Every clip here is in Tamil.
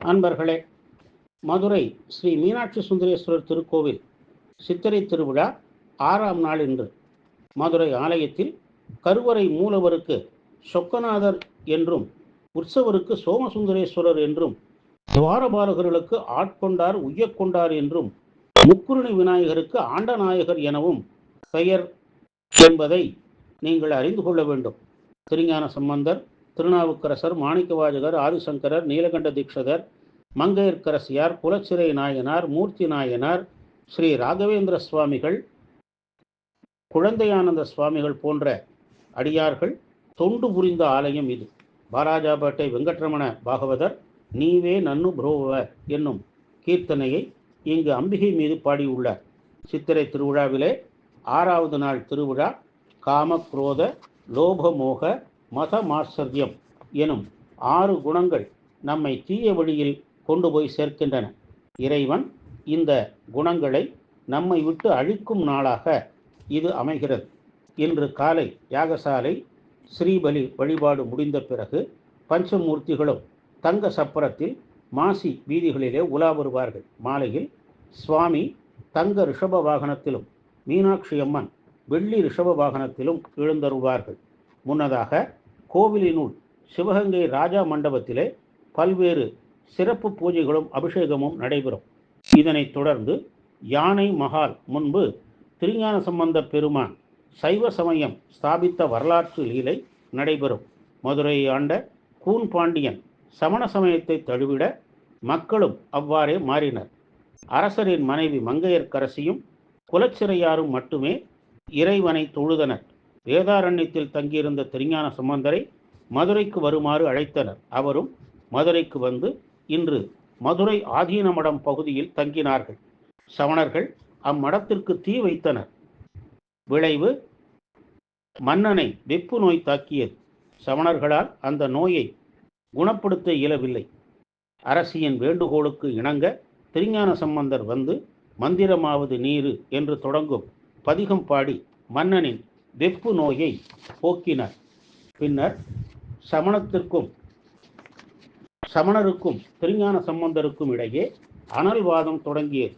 அன்பர்களே மதுரை ஸ்ரீ மீனாட்சி சுந்தரேஸ்வரர் திருக்கோவில் சித்திரை திருவிழா ஆறாம் நாள் இன்று. மதுரை ஆலயத்தில் கருவறை மூலவருக்கு சொக்கநாதர் என்றும் உற்சவருக்கு சோமசுந்தரேஸ்வரர் என்றும் துவாரபாலகர்களுக்கு ஆட்கொண்டார் உய்யக்கொண்டார் என்றும் முக்குருணி விநாயகருக்கு ஆண்டநாயகர் எனவும் பெயர் என்பதை நீங்கள் அறிந்து கொள்ள வேண்டும். திருஞான சம்பந்தர் திருநாவுக்கரசர் மாணிக்கவாஜகர் ஆதிசங்கரர் நீலகண்ட தீட்சதர் மங்கையர்க்கரசியார் குலச்சிறை நாயனார் மூர்த்தி நாயனார் ஸ்ரீ ராகவேந்திர சுவாமிகள் குழந்தையானந்த சுவாமிகள் போன்ற அடியார்கள் தொண்டு புரிந்த ஆலயம் இது. பாராஜாபேட்டை வெங்கட்ரமண பாகவதர் நீவே நன்னு புரோவ என்னும் கீர்த்தனையை இங்கு அம்பிகை மீது பாடியுள்ளார். சித்திரை திருவிழாவிலே ஆறாவது நாள் திருவிழா காமக்ரோத லோபமோக மத மாச்சரியம் எனும் ஆறு குணங்கள் நம்மை தீய வழியில் கொண்டு போய் சேர்க்கின்றன. இறைவன் இந்த குணங்களை நம்மை விட்டு அழிக்கும் நாளாக இது அமைகிறது. இன்று காலை யாகசாலை ஸ்ரீபலி வழிபாடு முடிந்த பிறகு பஞ்சமூர்த்திகளும் தங்க சப்பரத்தில் மாசி வீதிகளிலே உலா வருவார்கள். மாலையில் சுவாமி தங்க ரிஷப வாகனத்திலும் மீனாட்சி அம்மன் வெள்ளி ரிஷப வாகனத்திலும் எழுந்தருவார்கள் முன்னதாக கோவிலினுள் சிவகங்கை ராஜா மண்டபத்திலே பல்வேறு சிறப்பு பூஜைகளும் அபிஷேகமும் நடைபெறும். இதனைத் தொடர்ந்து யானை மகால் முன்பு திருஞான சம்பந்த பெருமான் சைவ சமயம் ஸ்தாபித்த வரலாற்று லீலை நடைபெறும். மதுரையை ஆண்ட கூன் பாண்டியன் சமண சமயத்தை தழுவிட மக்களும் அவ்வாறே மாறினர். அரசரின் மனைவி மங்கையர்க்கரசியும் குலச்சிறையாரும் மட்டுமே இறைவனை தொழுதனர். வேதாரண்யத்தில் தங்கியிருந்த திருஞான சம்பந்தரை மதுரைக்கு வருமாறு அழைத்தனர். அவரும் மதுரைக்கு வந்து இன்று மதுரை ஆதீனமடம் பகுதியில் தங்கினார்கள். சமணர்கள் அம்மடத்திற்கு தீ வைத்தனர். விளைவு மன்னனை வெப்பு நோய் தாக்கியது. சமணர்களால் அந்த நோயை குணப்படுத்த இயலவில்லை. அரசியின் வேண்டுகோளுக்கு இணங்க திருஞான சம்பந்தர் வந்து மந்திரமாவது நீரு என்று தொடங்கும் பதிகம் பாடி மன்னனின் வெப்பு நோயை போக்கினர். பின்னர் சமணத்திற்கும் சமணருக்கும் திருஞான சம்பந்தருக்கும் இடையே அனல்வாதம் தொடங்கியது.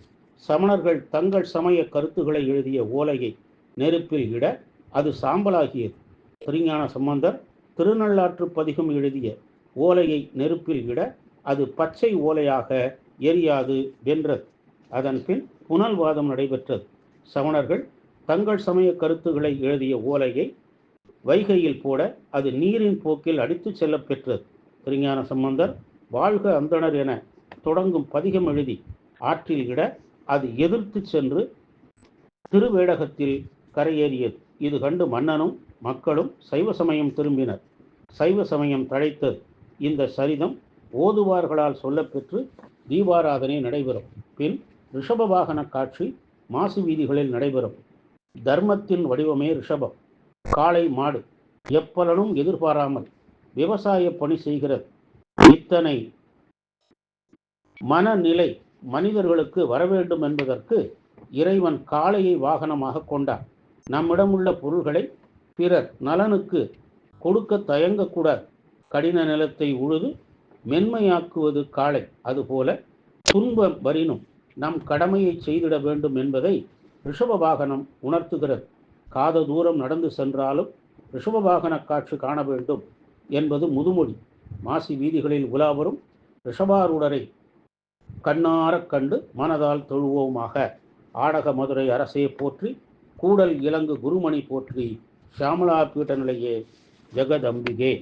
சமணர்கள் தங்கள் சமய கருத்துக்களை எழுதிய ஓலையை நெருப்பில் இட அது சாம்பலாகியது. திருஞான சம்பந்தர் திருநள்ளாற்று பதிகம் எழுதிய ஓலையை நெருப்பில் இட அது பச்சை ஓலையாக எரியாது வென்றது. அதன் பின் புனல்வாதம் நடைபெற்றது. சமணர்கள் தங்கள் சமய கருத்துக்களை எழுதிய ஓலையை வைகையில் போட அது நீரின் போக்கில் அடித்துச் செல்ல பெற்றது. திருஞான சம்பந்தர் வாழ்க அந்தணர் என தொடங்கும் பதிகம் எழுதி ஆற்றில் இட அது எதிர்த்து சென்று திருவேடகத்தில் கரையேறியது. இது கண்டு மன்னனும் மக்களும் சைவ சமயம் திரும்பினர். சைவ சமயம் தழைத்தது. இந்த சரிதம் ஓதுவார்களால் சொல்லப்பெற்று தீபாராதனை நடைபெறும். பின் ரிஷப வாகன காட்சி மாசு வீதிகளில் நடைபெறும். தர்மத்தின் வடிவமே ரிஷபம். காளை மாடு எப்பலனும் எதிர்பாராமல் விவசாய பணி செய்கிறது. இத்தனை மனநிலை மனிதர்களுக்கு வரவேண்டும் என்பதற்கு இறைவன் காளையை வாகனமாக கொண்டார். நம்மிடமுள்ள பொருள்களை பிறர் நலனுக்கு கொடுக்க தயங்கக்கூடாது. கடின நிலத்தை உழுது மென்மையாக்குவது காளை. அதுபோல துன்பம் வரினும் நம் கடமையை செய்திட வேண்டும் என்பதை ரிஷப வாகனம் உணர்த்துகிறது. காத தூரம் நடந்து சென்றாலும் ரிஷப வாகன காட்சி காண வேண்டும் என்பது முதுமொழி. மாசி வீதிகளில் உலாவரும் ரிஷபாரூடரை கண்ணாரக் கண்டு மனதால் தொழுவோமாக. ஆடக மதுரை அரசே போற்றி கூடல் இலங்கு குருமணி போற்றி சியாமலா பீட்ட நிலையே ஜெகதம்பிகே.